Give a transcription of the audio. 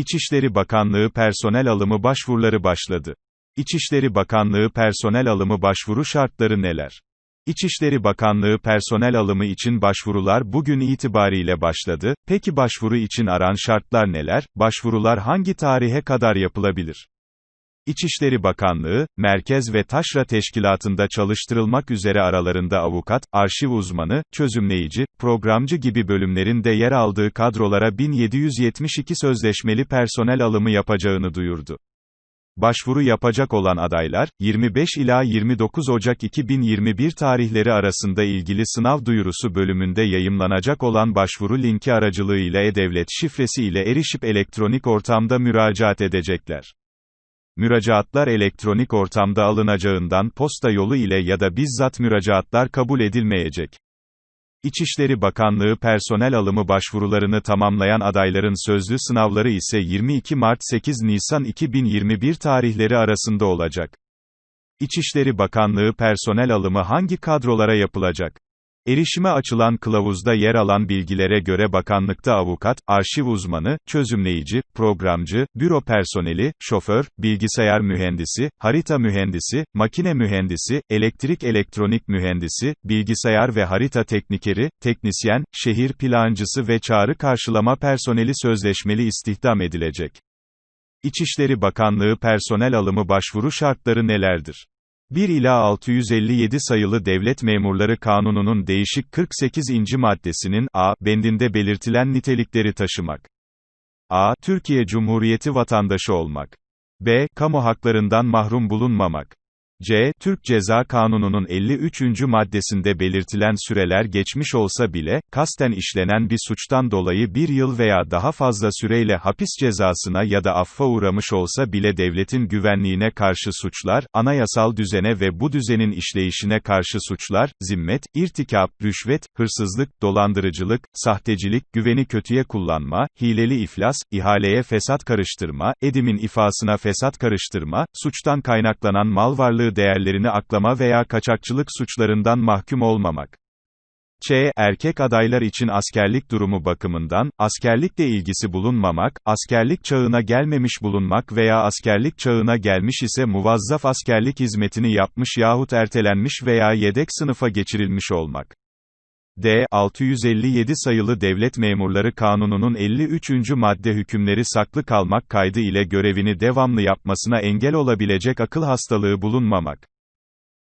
İçişleri Bakanlığı personel alımı başvuruları başladı. İçişleri Bakanlığı personel alımı başvuru şartları neler? İçişleri Bakanlığı personel alımı için başvurular bugün itibariyle başladı. Peki başvuru için aran şartlar neler? Başvurular hangi tarihe kadar yapılabilir? İçişleri Bakanlığı, merkez ve taşra teşkilatında çalıştırılmak üzere aralarında avukat, arşiv uzmanı, çözümleyici, programcı gibi bölümlerin de yer aldığı kadrolara 1772 sözleşmeli personel alımı yapacağını duyurdu. Başvuru yapacak olan adaylar, 25 ila 29 Ocak 2021 tarihleri arasında ilgili sınav duyurusu bölümünde yayımlanacak olan başvuru linki aracılığıyla e-devlet şifresi ile erişip elektronik ortamda müracaat edecekler. Müracaatlar elektronik ortamda alınacağından posta yolu ile ya da bizzat müracaatlar kabul edilmeyecek. İçişleri Bakanlığı personel alımı başvurularını tamamlayan adayların sözlü sınavları ise 22 Mart-8 Nisan 2021 tarihleri arasında olacak. İçişleri Bakanlığı personel alımı hangi kadrolara yapılacak? Erişime açılan kılavuzda yer alan bilgilere göre bakanlıkta avukat, arşiv uzmanı, çözümleyici, programcı, büro personeli, şoför, bilgisayar mühendisi, harita mühendisi, makine mühendisi, elektrik elektronik mühendisi, bilgisayar ve harita teknikeri, teknisyen, şehir plancısı ve çağrı karşılama personeli sözleşmeli istihdam edilecek. İçişleri Bakanlığı personel alımı başvuru şartları nelerdir? 1 ila 657 sayılı Devlet Memurları Kanunu'nun değişik 48. maddesinin a bendinde belirtilen nitelikleri taşımak. a. Türkiye Cumhuriyeti vatandaşı olmak. b. Kamu haklarından mahrum bulunmamak. C. Türk Ceza Kanunu'nun 53. maddesinde belirtilen süreler geçmiş olsa bile, kasten işlenen bir suçtan dolayı bir yıl veya daha fazla süreyle hapis cezasına ya da affa uğramış olsa bile devletin güvenliğine karşı suçlar, anayasal düzene ve bu düzenin işleyişine karşı suçlar, zimmet, irtikap, rüşvet, hırsızlık, dolandırıcılık, sahtecilik, güveni kötüye kullanma, hileli iflas, ihaleye fesat karıştırma, edimin ifasına fesat karıştırma, suçtan kaynaklanan mal varlığı değerlerini aklama veya kaçakçılık suçlarından mahkum olmamak. Ç. Erkek adaylar için askerlik durumu bakımından, askerlikle ilgisi bulunmamak, askerlik çağına gelmemiş bulunmak veya askerlik çağına gelmiş ise muvazzaf askerlik hizmetini yapmış yahut ertelenmiş veya yedek sınıfa geçirilmiş olmak. D. 657 sayılı Devlet Memurları Kanunu'nun 53. madde hükümleri saklı kalmak kaydı ile görevini devamlı yapmasına engel olabilecek akıl hastalığı bulunmamak.